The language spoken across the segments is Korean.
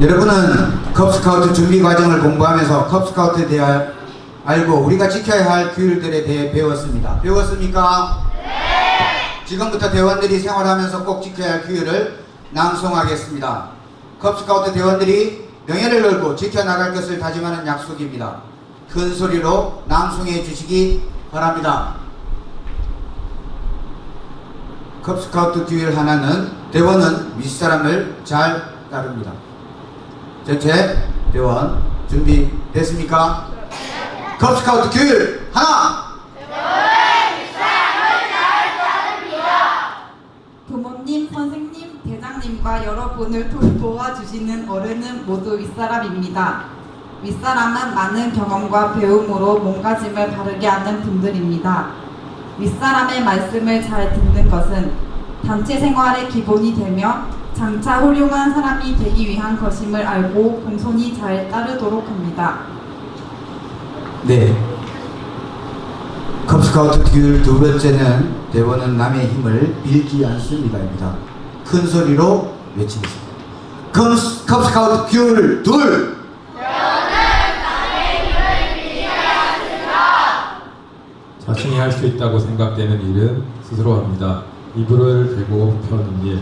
여러분은 컵스카우트 준비 과정을 공부하면서 컵스카우트에 대해 알고 우리가 지켜야 할 규율들에 대해 배웠습니다. 배웠습니까? 네! 지금부터 대원들이 생활하면서 꼭 지켜야 할 규율을 낭송하겠습니다. 컵스카우트 대원들이 명예를 걸고 지켜나갈 것을 다짐하는 약속입니다. 큰 소리로 낭송해 주시기 바랍니다. 컵스카우트 규율 하나는 대원은 윗사람을 잘 따릅니다. 전체 대원 준비됐습니까? 컵스카우트 규율 하나! 여러분을 도- 도와주시는 어른은 모두 윗사람입니다. 윗사람은 많은 경험과 배움으로 몸가짐을 바르게 하는 분들입니다. 윗사람의 말씀을 잘 듣는 것은 단체 생활의 기본이 되며 장차 훌륭한 사람이 되기 위한 것임을 알고 공손히 잘 따르도록 합니다. 네. 컵스카우트 규율 두 번째는 대원은 남의 힘을 빌지 않습니다입니다. 큰 소리로 외치겠습니다. 컵스, 컵스카우트 규율 둘! 자신이 할 수 있다고 생각되는 일은 스스로 합니다. 이불을 대고 펴는 일,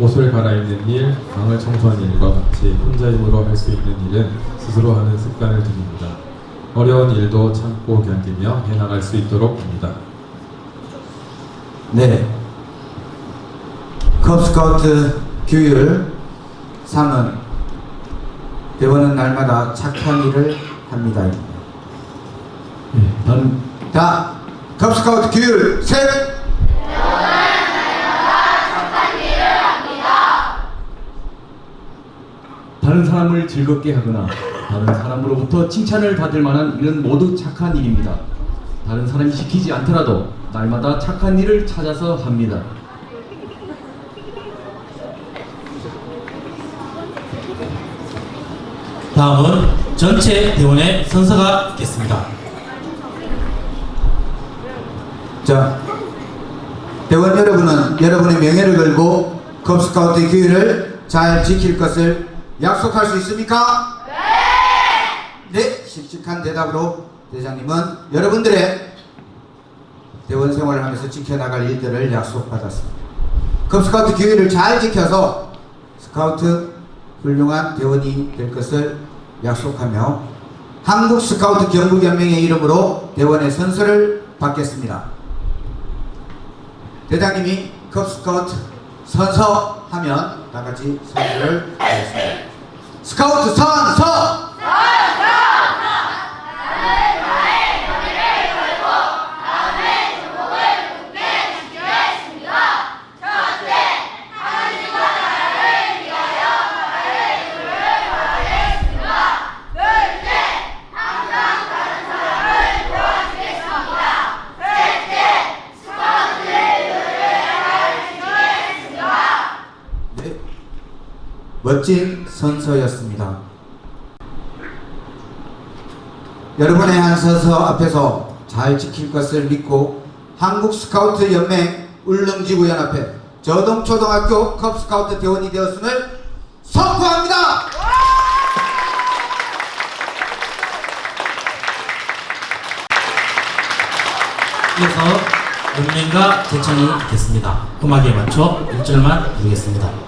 옷을 갈아입는 일, 방을 청소하는 일과 같이 혼자 힘으로 할 수 있는 일은 스스로 하는 습관을 들입니다. 어려운 일도 참고 견디며 해나갈 수 있도록 합니다. 네. 컵스카우트 규율 3은 대원은 날마다 착한 일을 합니다. 네, 다른 자, 컵스카우트 규율 셋! 다른 사람을 즐겁게 하거나 다른 사람으로부터 칭찬을 받을 만한 일은 모두 착한 일입니다. 다른 사람이 시키지 않더라도 날마다 착한 일을 찾아서 합니다. 다음은 전체 대원의 선서가 있겠습니다. 자, 대원 여러분은 여러분의 명예를 걸고 컵스카우트 규율을 잘 지킬 것을 약속할 수 있습니까? 네! 네, 씩씩한 대답으로 대장님은 여러분들의 대원 생활을 하면서 지켜나갈 일들을 약속받았습니다. 컵스카우트 규율을 잘 지켜서 스카우트 훌륭한 대원이 될 것을 약속하며 한국 스카우트 경북연맹의 이름으로 대원의 선서를 받겠습니다. 대장님이 컵스카우트 선서 하면 다 같이 선서를 하겠습니다. 스카우트 선서! 멋진 선서였습니다. 여러분의 한 선서 앞에서 잘 지킬 것을 믿고 한국 스카우트 연맹 울릉지구 연합회 저동초등학교 컵스카우트 대원이 되었음을 선포합니다. 이어서 연맹과 제창이 있겠습니다. 음악에 맞춰 1절만 부르겠습니다.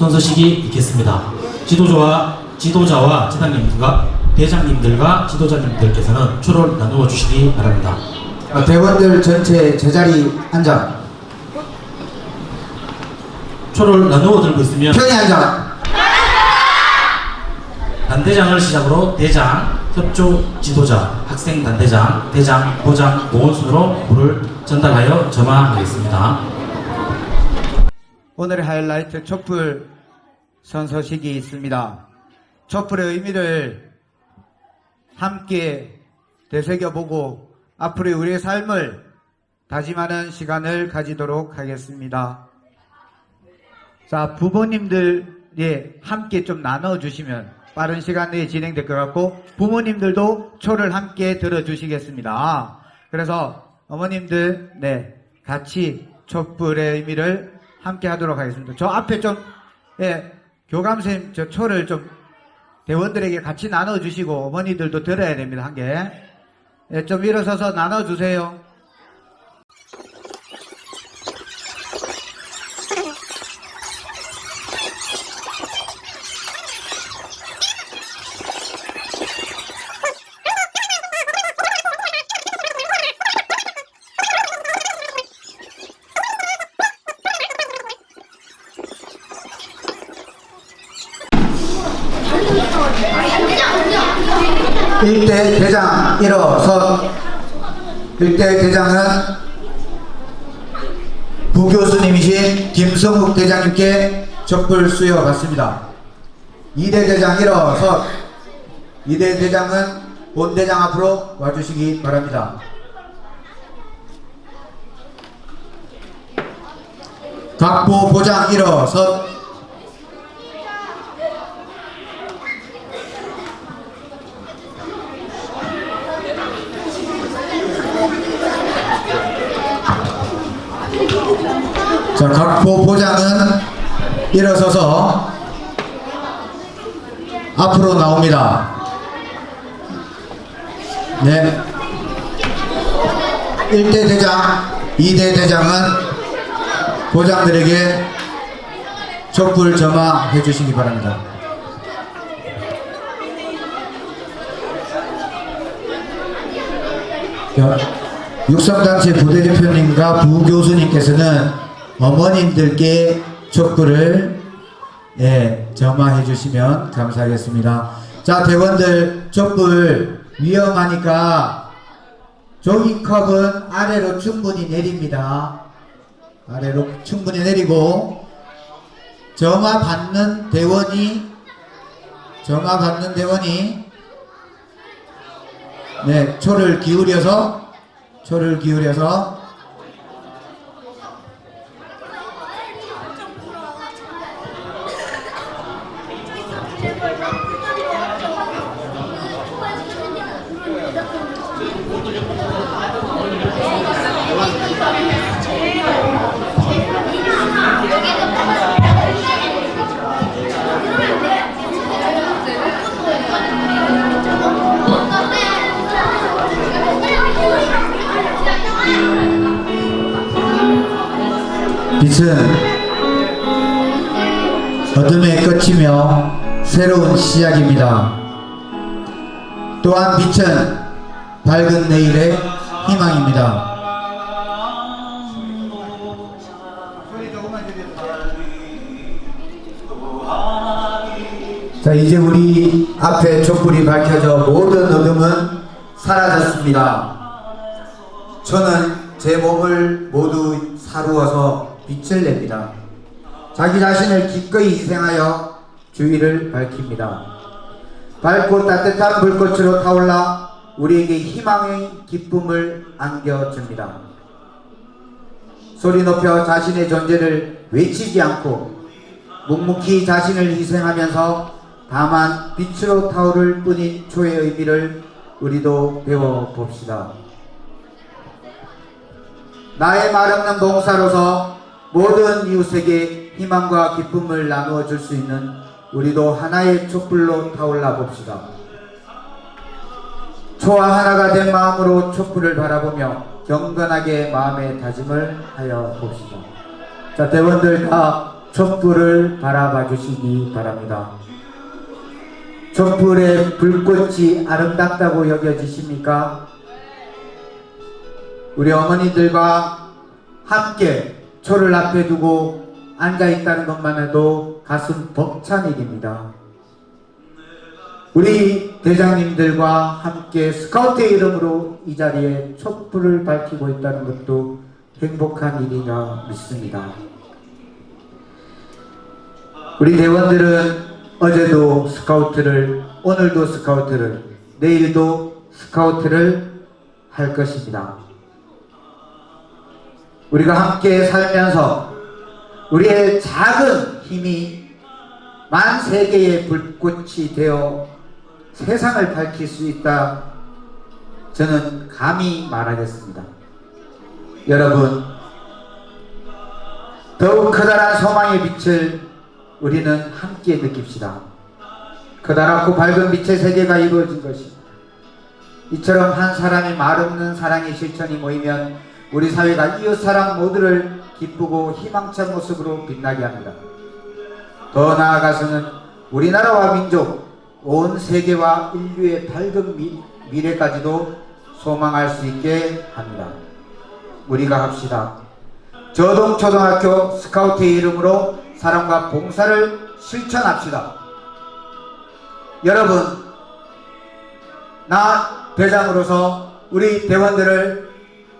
선서식이 있겠습니다. 지도자와 지도자와 지단님들과 대장님들과 지도자님들께서는 초를 나누어 주시기 바랍니다. 어, 대원들 전체 제자리 앉아. 초를 나누어 들고 있으면 편히 앉아. 단대장을 시작으로 대장, 협조 지도자, 학생 단대장, 대장, 보장, 보원 순으로 불을 전달하여 점화하겠습니다. 오늘의 하이라이트 촛불 선서식이 있습니다. 촛불의 의미를 함께 되새겨보고 앞으로의 우리의 삶을 다짐하는 시간을 가지도록 하겠습니다. 자, 부모님들이 함께 좀 나눠주시면 빠른 시간 내에 진행될 것 같고 부모님들도 초를 함께 들어주시겠습니다. 그래서 어머님들, 네, 같이 촛불의 의미를 함께 하도록 하겠습니다. 저 앞에 좀, 예, 교감쌤 저 초를 좀 대원들에게 같이 나눠주시고 어머니들도 들어야 됩니다. 한 개. 예, 좀 일어서서 나눠주세요. 일대 대장 일어서 일대 대장은 부교수님이신 김성욱 대장님께 촛불 수여 받습니다. 이대 대장 일어서 이대 대장은 본 대장 앞으로 와주시기 바랍니다. 각보 보장 일어서 자, 각보 보장은 일어서서 앞으로 나옵니다. 네. 1대 대장, 2대 대장은 보장들에게 촛불 점화해 주시기 바랍니다. 자, 육성단체 부대대표님과 부교수님께서는 어머님들께 촛불을 예, 점화해 주시면 감사하겠습니다. 자, 대원들 촛불 위험하니까 종이컵은 아래로 충분히 내립니다. 아래로 충분히 내리고 점화 받는 대원이 점화 받는 대원이 네, 초를 기울여서 초를 기울여서 빛은 어둠의 끝이며 새로운 시작입니다. 또한 빛은 밝은 내일의 희망입니다. 자, 이제 우리 앞에 촛불이 밝혀져 모든 어둠은 사라졌습니다. 저는 제 몸을 모두 사루어서 빛을 냅니다. 자기 자신을 기꺼이 희생하여 주의를 밝힙니다. 밝고 따뜻한 불꽃으로 타올라 우리에게 희망의 기쁨을 안겨줍니다. 소리 높여 자신의 존재를 외치지 않고 묵묵히 자신을 희생하면서 다만 빛으로 타오를 뿐인 초의 의미를 우리도 배워봅시다. 나의 말없는 봉사로서 모든 이웃에게 희망과 기쁨을 나누어 줄 수 있는 우리도 하나의 촛불로 타올라 봅시다. 초와 하나가 된 마음으로 촛불을 바라보며 경건하게 마음의 다짐을 하여 봅시다. 자, 대원들 다 촛불을 바라봐 주시기 바랍니다. 촛불의 불꽃이 아름답다고 여겨지십니까? 우리 어머니들과 함께 초를 앞에 두고 앉아 있다는 것만 해도 가슴 벅찬 일입니다. 우리 대장님들과 함께 스카우트의 이름으로 이 자리에 촛불을 밝히고 있다는 것도 행복한 일이라 믿습니다. 우리 대원들은 어제도 스카우트를, 오늘도 스카우트를, 내일도 스카우트를 할 것입니다. 우리가 함께 살면서 우리의 작은 힘이 만 세계의 불꽃이 되어 세상을 밝힐 수 있다. 저는 감히 말하겠습니다. 여러분, 더욱 커다란 소망의 빛을 우리는 함께 느낍시다. 커다랗고 밝은 빛의 세계가 이루어진 것입니다. 이처럼 한 사람의 말없는 사랑의 실천이 모이면 우리 사회가 이웃사랑 모두를 기쁘고 희망찬 모습으로 빛나게 합니다. 더 나아가서는 우리나라와 민족, 온 세계와 인류의 밝은 미, 미래까지도 소망할 수 있게 합니다. 우리가 합시다. 저동초등학교 스카우트의 이름으로 사랑과 봉사를 실천합시다. 여러분, 나 대장으로서 우리 대원들을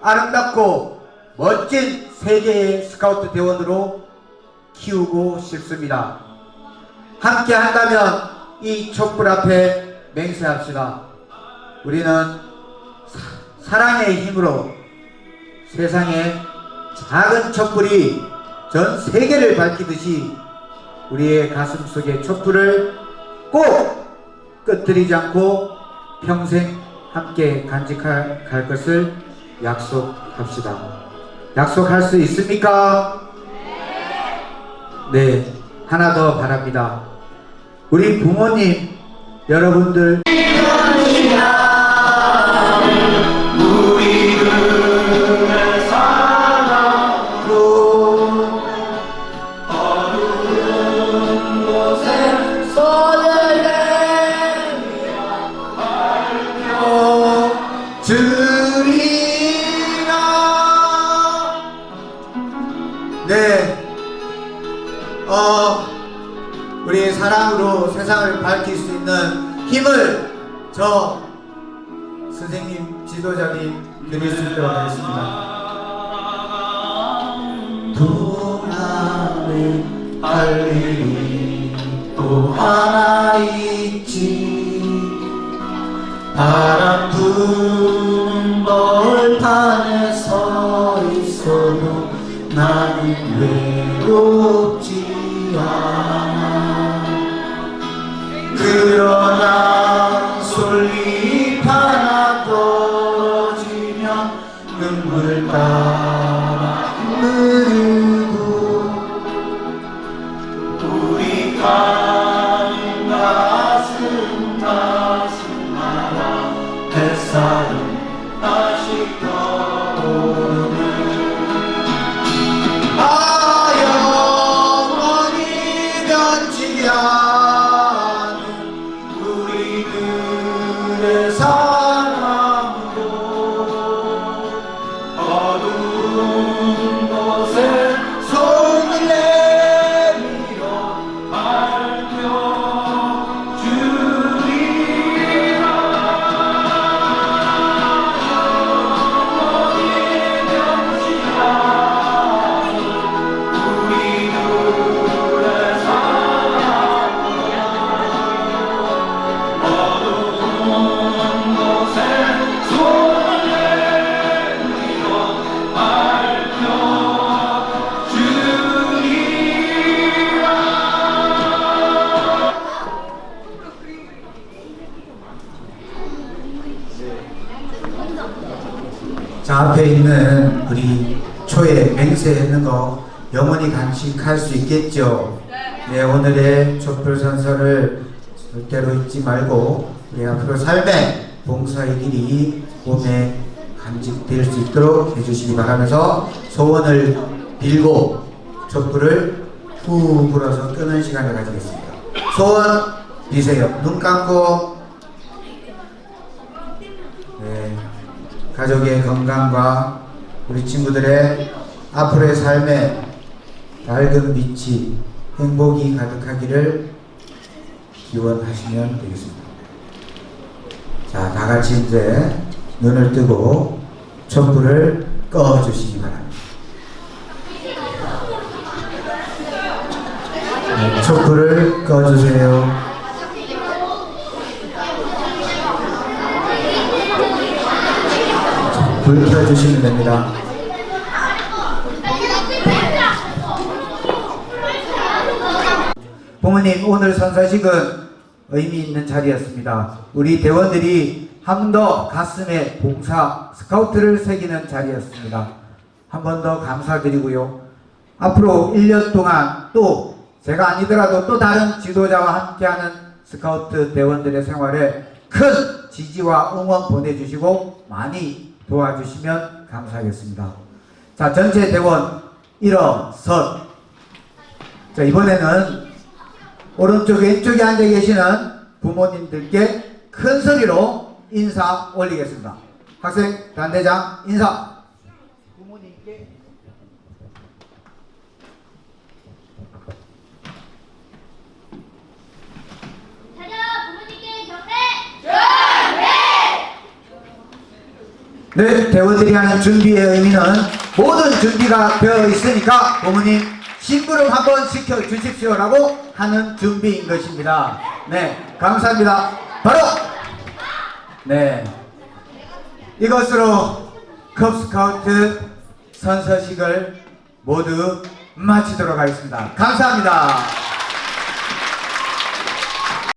아름답고 멋진 세계의 스카우트 대원으로 키우고 싶습니다. 함께 한다면 이 촛불 앞에 맹세합시다. 우리는 사, 사랑의 힘으로 세상에 작은 촛불이 전 세계를 밝히듯이 우리의 가슴 속의 촛불을 꼭 끄트리지 않고 평생 함께 간직할 갈 것을 약속합시다. 약속할 수 있습니까? 네. 하나 더 바랍니다. 우리 부모님, 여러분들 네. 어, 우리 사랑으로 세상을 밝힐 수 있는 힘을 저 선생님 지도자님 드릴 수 있도록 하겠습니다. 동남에 할 일이 또 하나 있지. 바람 부는 벌판에 서 있어도 나는 외롭지 않아 영원히 간직할 수 있겠죠? 네 오늘의 촛불 선서를 절대로 잊지 말고 우리 앞으로 삶의 봉사의 길이 몸에 간직될 수 있도록 해주시기 바라면서 소원을 빌고 촛불을 후 불어서 끄는 시간을 가지겠습니다. 소원 비세요. 눈 감고 네, 가족의 건강과 우리 친구들의 앞으로의 삶에 밝은 빛이 행복이 가득하기를 기원하시면 되겠습니다. 자, 다 같이 이제 눈을 뜨고 촛불을 꺼주시기 바랍니다. 네, 촛불을 꺼주세요. 불 켜주시면 됩니다. 부모님 오늘 선사식은 의미 있는 자리였습니다. 우리 대원들이 한 번 더 가슴에 봉사 스카우트를 새기는 자리였습니다. 한 번 더 감사드리고요. 앞으로 1년 동안 또 제가 아니더라도 또 다른 지도자와 함께하는 스카우트 대원들의 생활에 큰 지지와 응원 보내주시고 많이 도와주시면 감사하겠습니다. 자, 전체 대원 일어선. 자, 이번에는 오른쪽 왼쪽에 앉아 계시는 부모님들께 큰 소리로 인사 올리겠습니다. 학생 단대장 인사. 부모님께 자녀 부모님께 경례. 네, 대원들이 하는 준비의 의미는 모든 준비가 되어 있으니까 부모님 심부름 한번 시켜 주십시오라고 하는 준비인 것입니다. 네, 감사합니다. 바로 네 이것으로 컵스카우트 선서식을 모두 마치도록 하겠습니다. 감사합니다.